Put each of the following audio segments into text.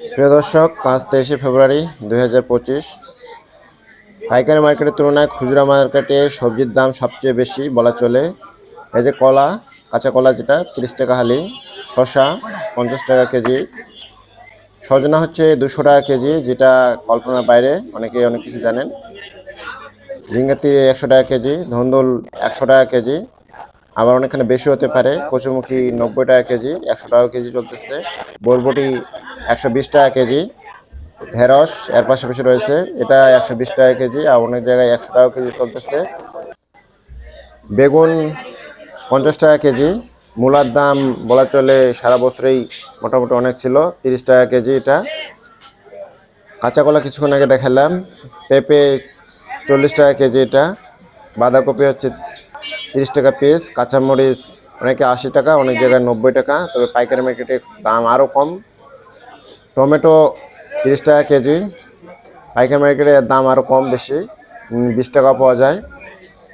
প্রিয় দর্শক পাঁচ তেইশে ফেব্রুয়ারি দুই হাজার পঁচিশ। পাইকারি মার্কেটের তুলনায় খুচরা মার্কেটে সবজির দাম সবচেয়ে বেশি বলা চলে। এই যে কলা, কাঁচা কলা যেটা, তিরিশ টাকা হালি, শসা পঞ্চাশ টাকা কেজি। সজনা হচ্ছে দুশো টাকা কেজি, যেটা কল্পনার বাইরে অনেকে অনেক কিছু জানেন। ঝিঙ্গাতি একশো টাকা কেজি, ধন্দুল একশো টাকা কেজি। আবার অনেকখানে বেশি হতে পারে, কচুমুখী নব্বই টাকা কেজি, একশো টাকা কেজি চলতেছে। বরবটি একশো বিশ টাকা কেজি ঢেঁড়স, এর পাশাপাশি রয়েছে, এটা একশো বিশ টাকা কেজি, আর অনেক জায়গায় একশো টাকা কেজি চলতেছে। বেগুন পঞ্চাশ টাকা কেজি, মূলার দাম বলা চলে সারা বছরেই মোটামুটি অনেক ছিল, তিরিশ টাকা কেজি এটা। কাঁচা কলা কিছুক্ষণ আগে দেখালাম, পেঁপে চল্লিশ টাকা কেজি এটা, বাঁধাকপি হচ্ছে তিরিশ টাকা পিস কাঁচামরিচ অনেকে আশি টাকা, অনেক জায়গায় নব্বই টাকা, তবে পাইকারি মার্কেটে দাম আরও কম। টমেটো তিরিশ টাকা কেজি। পাইকারি মার্কেটে দাম আরও কম বেশি বিশ টাকা পাওয়া যায়।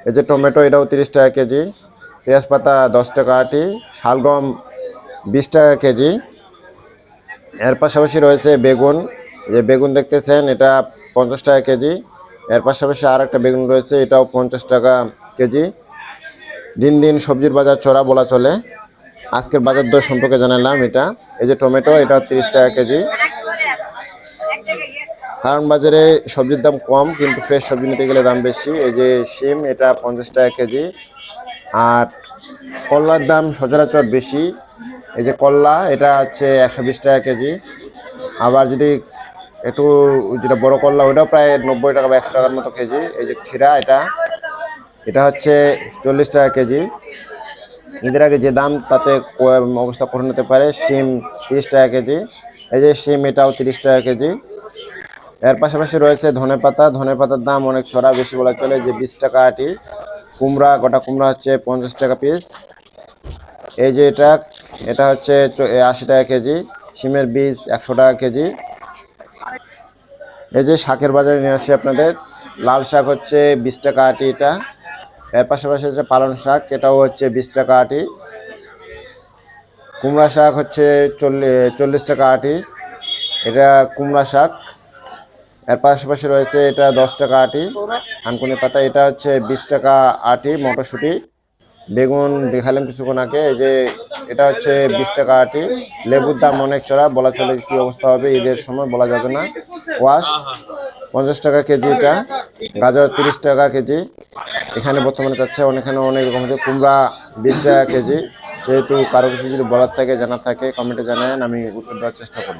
এই যে টমেটো, এটাও তিরিশ টাকা কেজি। পেঁয়াজ পাতা দশ টাকা আটি, শালগম বিশ টাকা কেজি। এর পাশাপাশি রয়েছে বেগুন। যে বেগুন দেখতেছেন, এটা পঞ্চাশ টাকা কেজি। এর পাশাপাশি আর একটা বেগুন রয়েছে, এটাও পঞ্চাশ টাকা কেজি। দিন দিন সবজির বাজার চড়া বলা চলে। আজকের বাজার দর সম্পর্কে জানালাম এটা। এই যে টমেটো, এটা তিরিশ টাকা কেজি। কারণ বাজারে সবজির দাম কম, কিন্তু ফ্রেশ সবজি নিতে গেলে দাম বেশি। এই যে শিম, এটা পঞ্চাশ টাকা কেজি। আর করলার দাম সচরাচর বেশি। এই যে করলা এটা হচ্ছে একশো বিশ টাকা কেজি। আবার যদি একটু যেটা বড় করলা ওটাও প্রায় নব্বই টাকা বা একশো টাকার মতো কেজি। এই যে ক্ষীরা, এটা এটা হচ্ছে চল্লিশ টাকা কেজি। ঈদের আগে যে দাম, তাতে অবস্থা কঠিন হতে পারে সিম তিরিশ টাকা কেজি, এই যে সিম এটাও তিরিশ টাকা কেজি। এর পাশাপাশি রয়েছে ধনে পাতা, ধনে পাতার দাম অনেক চড়া, বেশি বলা চলে যে বিশ টাকা আটি। কুমড়া, গোটা কুমড়া হচ্ছে পঞ্চাশ টাকা পিস এই যে এটা এটা হচ্ছে আশি টাকা কেজি সিমের বীজ একশো টাকা কেজি। এই যে শাকের বাজারে নিয়ে আসছি আপনাদের, লাল শাক হচ্ছে বিশ টাকা আটি এটা। এর পাশাপাশি হচ্ছে পালং শাক এটাও হচ্ছে বিশ টাকা আটি। কুমড়া শাক হচ্ছে চল্লিশ চল্লিশ টাকা আটি। এটা কুমড়া শাক। এর পাশাপাশি রয়েছে এটা দশ টাকা আটি। থানকুনি পাতা এটা হচ্ছে বিশ টাকা আটি মটরশুঁটি। বেগুন দেখালাম কিছুক্ষণ আগে এই যে এটা হচ্ছে বিশ টাকা আটি। লেবুর দাম অনেক চড়া বলা চলে কি অবস্থা হবে ঈদের সময় বলা যাবে না। ওয়াশ পঞ্চাশ টাকা কেজি এটা। গাজর তিরিশ টাকা কেজি। এখানে বর্তমানে যাচ্ছে অনেকখানে অনেক রকম হচ্ছে কুমড়া বিশ টাকা কেজি। যেহেতু কারও কিছু যদি বলার থাকে জানা থাকে কমেন্টে জানায় আমি উত্তর দেওয়ার চেষ্টা করব।